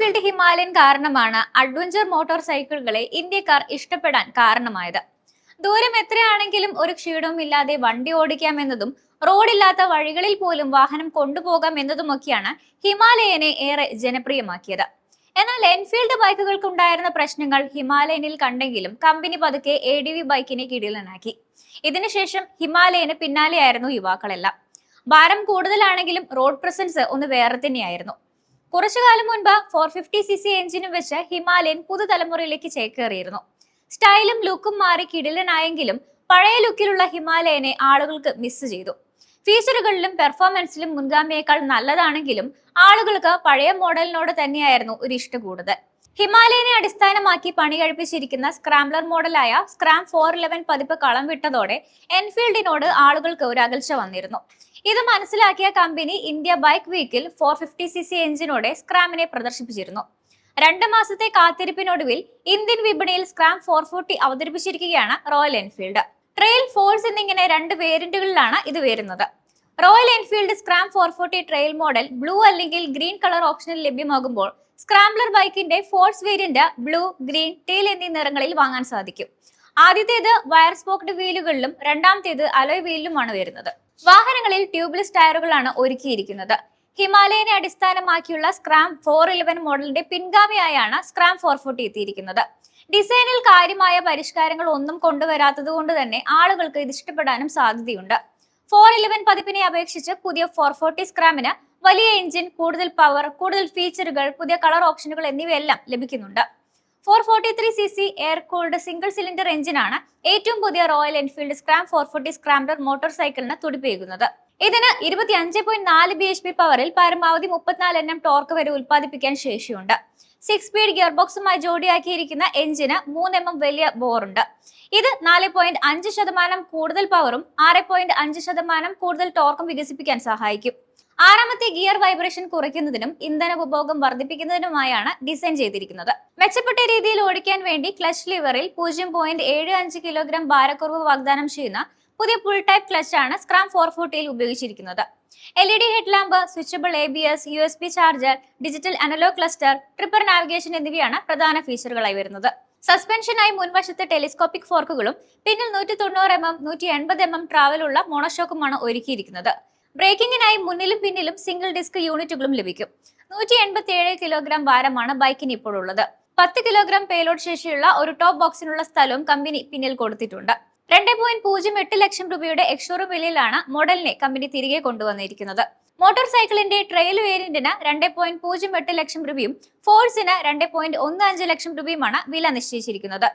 Enfield Himalayan കാരണമാണ് adventure motor സൈക്കിളുകളെ ഇന്ത്യക്കാർ ഇഷ്ടപ്പെടാൻ കാരണമായത്. ദൂരം എത്രയാണെങ്കിലും ഒരു ക്ഷീണവും ഇല്ലാതെ വണ്ടി ഓടിക്കാമെന്നതും റോഡില്ലാത്ത വഴികളിൽ പോലും വാഹനം കൊണ്ടുപോകാം എന്നതുമൊക്കെയാണ് ഹിമാലയനെ ഏറെ ജനപ്രിയമാക്കിയത്. എന്നാൽ എൻഫീൽഡ് ബൈക്കുകൾക്ക് ഉണ്ടായിരുന്ന പ്രശ്നങ്ങൾ ഹിമാലയനിൽ കണ്ടെങ്കിലും കമ്പനി പതുക്കെ എ ഡി വി ബൈക്കിനെ കിടിലനാക്കി. ഇതിനുശേഷം ഹിമാലയന് പിന്നാലെയായിരുന്നു യുവാക്കളെല്ലാം. ഭാരം കൂടുതലാണെങ്കിലും റോഡ് പ്രസൻസ് ഒന്ന് വേറെ തന്നെയായിരുന്നു. കുറച്ചു കാലം മുൻപ് ഫോർ ഫിഫ്റ്റി സി സി എഞ്ചിനും വെച്ച് ഹിമാലയൻ പുതുതലമുറയിലേക്ക് ചേക്കേറിയിരുന്നു. സ്റ്റൈലും ലുക്കും മാറി കിടിലനായെങ്കിലും പഴയ ലുക്കിലുള്ള ഹിമാലയനെ ആളുകൾക്ക് മിസ് ചെയ്തു. ഫീച്ചറുകളിലും പെർഫോമൻസിലും മുൻഗാമിയേക്കാൾ നല്ലതാണെങ്കിലും ആളുകൾക്ക് പഴയ മോഡലിനോട് തന്നെയായിരുന്നു ഒരു ഇഷ്ട കൂടുതൽ. ഹിമാലയനെ അടിസ്ഥാനമാക്കി പണി കഴിപ്പിച്ചിരിക്കുന്ന സ്ക്രാംബ്ലർ മോഡലായ സ്ക്രാം ഫോർ ഇലവൻ പതിപ്പ് കളം വിട്ടതോടെ എൻഫീൽഡിനോട് ആളുകൾക്ക് ഒരു അകൽച്ച വന്നിരുന്നു. ഇത് മനസ്സിലാക്കിയ കമ്പനി ഇന്ത്യ ബൈക്ക് വീക്കിൽ ഫോർ ഫിഫ്റ്റി സി സി എഞ്ചിനോടെ സ്ക്രാമിനെ പ്രദർശിപ്പിച്ചിരുന്നു. രണ്ട് മാസത്തെ കാത്തിരിപ്പിനൊടുവിൽ ഇന്ത്യൻ വിപണിയിൽ സ്ക്രാം ഫോർ ഫോർട്ടി അവതരിപ്പിച്ചിരിക്കുകയാണ് റോയൽ എൻഫീൽഡ്. ട്രെയിൽ ഫോഴ്സ് എന്നിങ്ങനെ രണ്ട് വേരിയന്റുകളിലാണ് ഇത് വരുന്നത്. Royal Enfield Scram four forty trail model blue അല്ലെങ്കിൽ ഗ്രീൻ കളർ ഓപ്ഷനിൽ ലഭ്യമാകുമ്പോൾ സ്ക്രാംബ്ലർ ബൈക്കിന്റെ force variant blue green teal എന്നീ നിറങ്ങളിൽ വാങ്ങാൻ സാധിക്കും. ആദ്യത്തേത് വയർ സ്പോക്ഡ് വീലുകളിലും രണ്ടാമത്തേത് അലോയ് വീലിലുമാണ് വരുന്നത്. വാഹനങ്ങളിൽ ട്യൂബ്ലെസ് ടയറുകളാണ് ഒരുക്കിയിരിക്കുന്നത്. ഹിമാലയനെ അടിസ്ഥാനമാക്കിയുള്ള സ്ക്രാം ഫോർ ഇലവൻ മോഡലിന്റെ പിൻഗാമിയായാണ് സ്ക്രാം ഫോർ ഫോർട്ടി എത്തിയിരിക്കുന്നത്. ഡിസൈനിൽ കാര്യമായ പരിഷ്കാരങ്ങൾ ഒന്നും കൊണ്ടുവരാത്തത് കൊണ്ട് തന്നെ ആളുകൾക്ക് ഇത് ഇഷ്ടപ്പെടാനും സാധ്യതയുണ്ട്. ഫോർ ഇലവൻ പതിപ്പിനെ അപേക്ഷിച്ച് പുതിയ ഫോർ ഫോർട്ടി സ്ക്രാമിന് വലിയ എഞ്ചിൻ കൂടുതൽ പവർ കൂടുതൽ ഫീച്ചറുകൾ പുതിയ കളർ ഓപ്ഷനുകൾ എന്നിവയെല്ലാം ലഭിക്കുന്നുണ്ട്. Four forty three C C air cooled single cylinder എഞ്ചിനാണ് ഏറ്റവും പുതിയ Royal Enfield Scram four forty scrambler motor സൈക്കിളിന് തുടിപ്പേകുന്നത്. ഇതിന് ഇരുപത്തി അഞ്ച് പോയിന്റ് നാല് ബി എച്ച് പി പവറിൽ പരമാവധി മുപ്പത്തിനാല് എണ്ണം ടോർക്ക് വരെ ഉൽപ്പാദിപ്പിക്കാൻ ശേഷിയുണ്ട്. സിക്സ് സ്പീഡ് ഗിയർ ബോക്സുമായി ജോഡിയാക്കിയിരിക്കുന്ന എഞ്ചിന് മൂന്ന് എം എം വലിയ ബോറുണ്ട് ഇത് നാല് പോയിന്റ് അഞ്ച് ശതമാനം കൂടുതൽ പവറും ആറ് പോയിന്റ് അഞ്ച് ശതമാനം കൂടുതൽ ടോർക്കും വികസിപ്പിക്കാൻ സഹായിക്കും. ആറാമത്തെ ഗിയർ വൈബ്രേഷൻ കുറയ്ക്കുന്നതിനും ഇന്ധന ഉപഭോഗം വർദ്ധിപ്പിക്കുന്നതിനുമായാണ് ഡിസൈൻ ചെയ്തിരിക്കുന്നത്. മെച്ചപ്പെട്ട രീതിയിൽ ഓടിക്കാൻ വേണ്ടി ക്ലച്ച് ലിവറിൽ പൂജ്യം പോയിന്റ് ഏഴ് അഞ്ച് കിലോഗ്രാം ഭാരക്കുറവ് വാഗ്ദാനം ചെയ്യുന്ന പുതിയ ഫുൾ ടൈപ്പ് ക്ലച്ച് ആണ് സ്ക്രാം ഫോർ ഫോർട്ടിയിൽ ഉപയോഗിച്ചിരിക്കുന്നത്. L E D head lamp switchable A B S U S B charger digital analogue cluster tripper navigation എന്നിവയാണ് പ്രധാന ഫീച്ചറുകളായി വരുന്നത്. സസ്പെൻഷനായി മുൻവശത്ത് ടെലിസ്കോപ്പിക് ഫോർക്കുകളും പിന്നിൽ നൂറ്റി തൊണ്ണൂറ് എം എം നൂറ്റി എൺപത് എം എം ട്രാവലുള്ള മോണോഷോക്കുമാണ് ഒരുക്കിയിരിക്കുന്നത്. ബ്രേക്കിങ്ങിനായി മുന്നിലും പിന്നിലും സിംഗിൾ ഡിസ്ക് യൂണിറ്റുകളും ലഭിക്കും. നൂറ്റി എൺപത്തി ഏഴ് കിലോഗ്രാം ഭാരമാണ് ബൈക്കിന് ഇപ്പോഴുള്ളത്. പത്ത് കിലോഗ്രാം പേലോഡ് ശേഷിയുള്ള ഒരു ടോപ്പ് ബോക്സിനുള്ള സ്ഥലവും കമ്പനി പിന്നിൽ കൊടുത്തിട്ടുണ്ട്. രണ്ട് പോയിന്റ് പൂജ്യം എട്ട് ലക്ഷം രൂപയുടെ എക്സ്ഷോറൂം വിലയിലാണ് മോഡലിനെ കമ്പനി തിരികെ കൊണ്ടുവന്നിരിക്കുന്നത്. മോട്ടോർ സൈക്കിളിന്റെ ട്രെയിൽ വേരിയന്റിന് രണ്ട് പോയിന്റ് പൂജ്യം എട്ട് ലക്ഷം രൂപയും ഫോഴ്സിന് രണ്ട് പോയിന്റ് ഒന്ന് അഞ്ച് ലക്ഷം രൂപയുമാണ് വില നിശ്ചയിച്ചിരിക്കുന്നത്.